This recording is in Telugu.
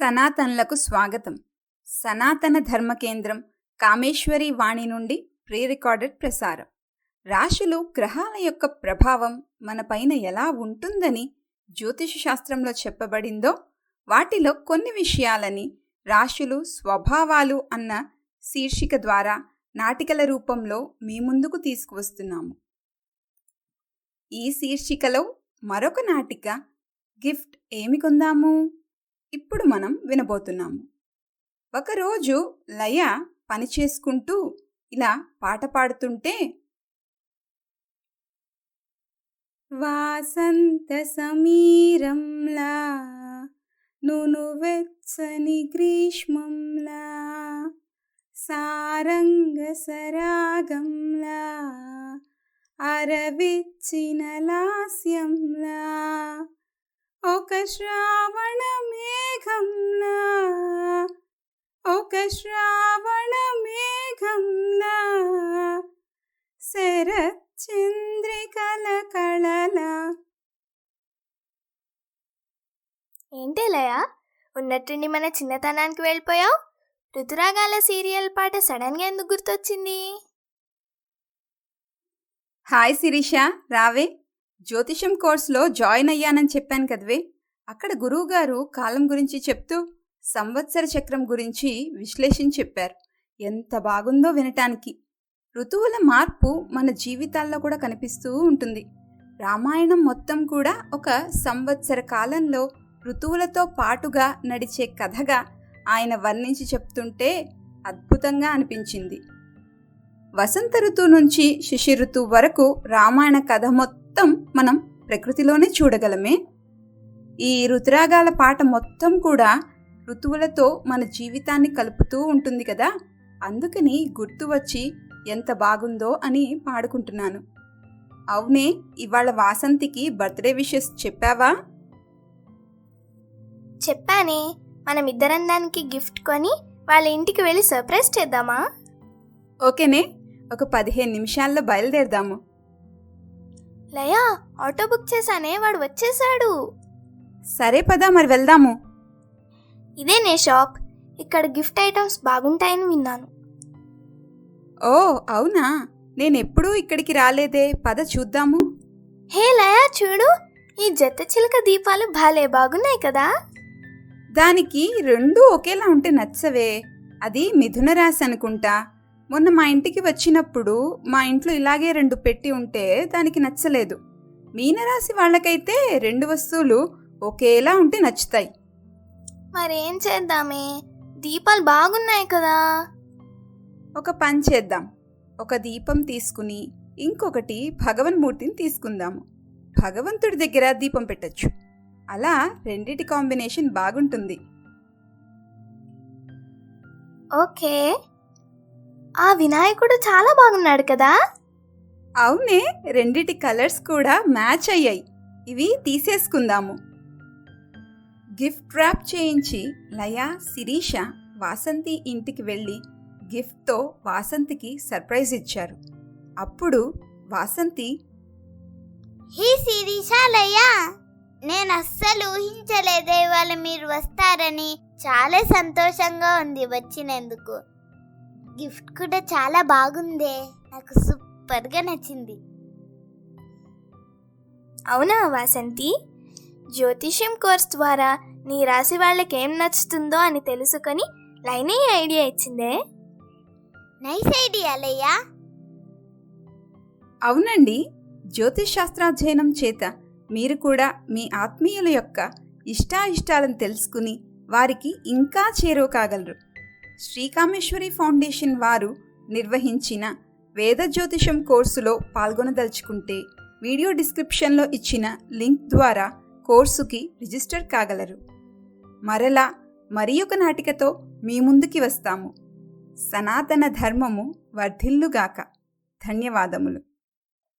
సనాతన్లకు స్వాగతం. సనాతన ధర్మ కేంద్రం కామేశ్వరి వాణి నుండి ప్రీ రికార్డెడ్ ప్రసారం. రాశులు గ్రహాల యొక్క ప్రభావం మనపైన ఎలా ఉంటుందని జ్యోతిష శాస్త్రంలో చెప్పబడిందో వాటిలో కొన్ని విషయాలని రాశులు స్వభావాలు అన్న శీర్షిక ద్వారా నాటికల రూపంలో మీ ముందుకు తీసుకువస్తున్నాము. ఈ శీర్షికలో మరొక నాటిక గిఫ్ట్ ఏమి కొందాము? ఇప్పుడు మనం వినబోతున్నాము. ఒకరోజు లయ పని చేసుకుంటూ ఇలా పాట పాడుతుంటే వాసంత సమీరంలా నును వెచ్చని గ్రీష్మంలా సారంగ సరాగంలా అరవిచ్చిన లాస్యంలా ఒక శ్రావణం ఒక శ్రావణ మేఘంలా శరచంద్రికల కళలా. ఏంటి లయ ఉన్నట్టుండి మన చిన్నతనానికి వెళ్ళిపోయావు? ఋతురాగాల సీరియల్ పాట సడన్గా ఎందుకు గుర్తొచ్చింది? హాయ్ శిరీష రావే. జ్యోతిషం కోర్సులో జాయిన్ అయ్యానని చెప్పాను కదవే. అక్కడ గురువుగారు కాలం గురించి చెప్తూ సంవత్సర చక్రం గురించి విశ్లేషించి చెప్పారు. ఎంత బాగుందో వినటానికి. ఋతువుల మార్పు మన జీవితాల్లో కూడా కనిపిస్తూ ఉంటుంది. రామాయణం మొత్తం కూడా ఒక సంవత్సర కాలంలో ఋతువులతో పాటుగా నడిచే కథగా ఆయన వర్ణించి చెప్తుంటే అద్భుతంగా అనిపించింది. వసంత ఋతువు నుంచి శిశి ఋతువు వరకు రామాయణ కథ మొత్తం మనం ప్రకృతిలోనే చూడగలమే. ఈ ఋతురాగాల పాట మొత్తం కూడా ఋతువులతో మన జీవితాన్ని కలుపుతూ ఉంటుంది కదా? అందుకని గుర్తు వచ్చి ఎంత బాగుందో అని పాడుకుంటున్నాను. అవునే ఇవాళ వాసంతికి బర్త్డే విషెస్ చెప్పావా? చెప్పానే మనం ఇద్దరం దానికి గిఫ్ట్ కొని వాళ్ళ ఇంటికి వెళ్ళి సర్ప్రైజ్ చేద్దామా? ఓకేనే ఒక పదిహేను నిమిషాల్లో బయలుదేరదాము. లయ ఆటో బుక్ చేశానే వాడు వచ్చేసాడు సరే పదా మరి వెళ్దాము. ఇదే నే షాప్ ఇక్కడ గిఫ్ట్ ఐటమ్స్ బాగుంటాయని విన్నాను. ఓ అవునా? నేనెప్పుడూ ఇక్కడికి రాలేదే. పద చూద్దాము. హే లయ చూడు. ఈ జత చిలక దీపాలు భలే బాగున్నాయి కదా. దానికి రెండూ ఒకేలా ఉంటే నచ్చవే. అది మిథున రాశి అనుకుంటా. మొన్న మా ఇంటికి వచ్చినప్పుడు మా ఇంట్లో ఇలాగే రెండు పెట్టి ఉంటే దానికి నచ్చలేదు. మీనరాశి వాళ్ళకైతే రెండు వస్తువులు ఒకేలా ఉంటే నచ్చుతాయి. మరేం చేద్దామే? దీపాలు బాగున్నాయి కదా. ఒక పని చేద్దాం. ఒక దీపం తీసుకుని ఇంకొకటి భగవన్మూర్తిని తీసుకుందాము భగవంతుడి దగ్గర దీపం పెట్టచ్చు. అలా రెండిటి కాంబినేషన్ బాగుంటుంది. ఓకే. ఆ వినాయకుడు చాలా బాగున్నాడు కదా. అవునే రెండిటి కలర్స్ కూడా మ్యాచ్ అయ్యాయి. ఇవి తీసేసుకుందాము. గిఫ్ట్ ర్యాప్ చేయించి లయ శిరీష వాసంతి ఇంటికి వెళ్ళి గిఫ్ట్తో వాసంతికి సర్ప్రైజ్ ఇచ్చారు. అప్పుడు వాసంతి హీ శిరీషాలయ్య నేను అస్సలు ఊహించలేదే ఇవాళ మీరు వస్తారని చాలా సంతోషంగా ఉంది వచ్చినందుకు. గిఫ్ట్ కూడా చాలా బాగుందే నాకు సూపర్గా నచ్చింది. అవునా వాసంతి? జ్యోతిష్యం కోర్స్ ద్వారా నీ రాశి వాళ్ళకి ఏం నచ్చుతుందో అని తెలుసుకొని లైనే ఐడియా ఇచ్చిందే. నైస్ ఐడియా అవునండి. జ్యోతిష్ శాస్త్రాధ్యయనం చేత మీరు కూడా మీ ఆత్మీయుల యొక్క ఇష్టాయిష్టాలను తెలుసుకుని వారికి ఇంకా చేరువ కాగలరు శ్రీకామేశ్వరి ఫౌండేషన్ వారు నిర్వహించిన వేద జ్యోతిషం కోర్సులో పాల్గొనదలుచుకుంటే వీడియో డిస్క్రిప్షన్లో ఇచ్చిన లింక్ ద్వారా కోర్సుకి రిజిస్టర్ కాగలరు. మరలా మరి ఒక నాటికతో మీ ముందుకి వస్తాము. సనాతన ధర్మము వర్ధిల్లుగాక. ధన్యవాదములు.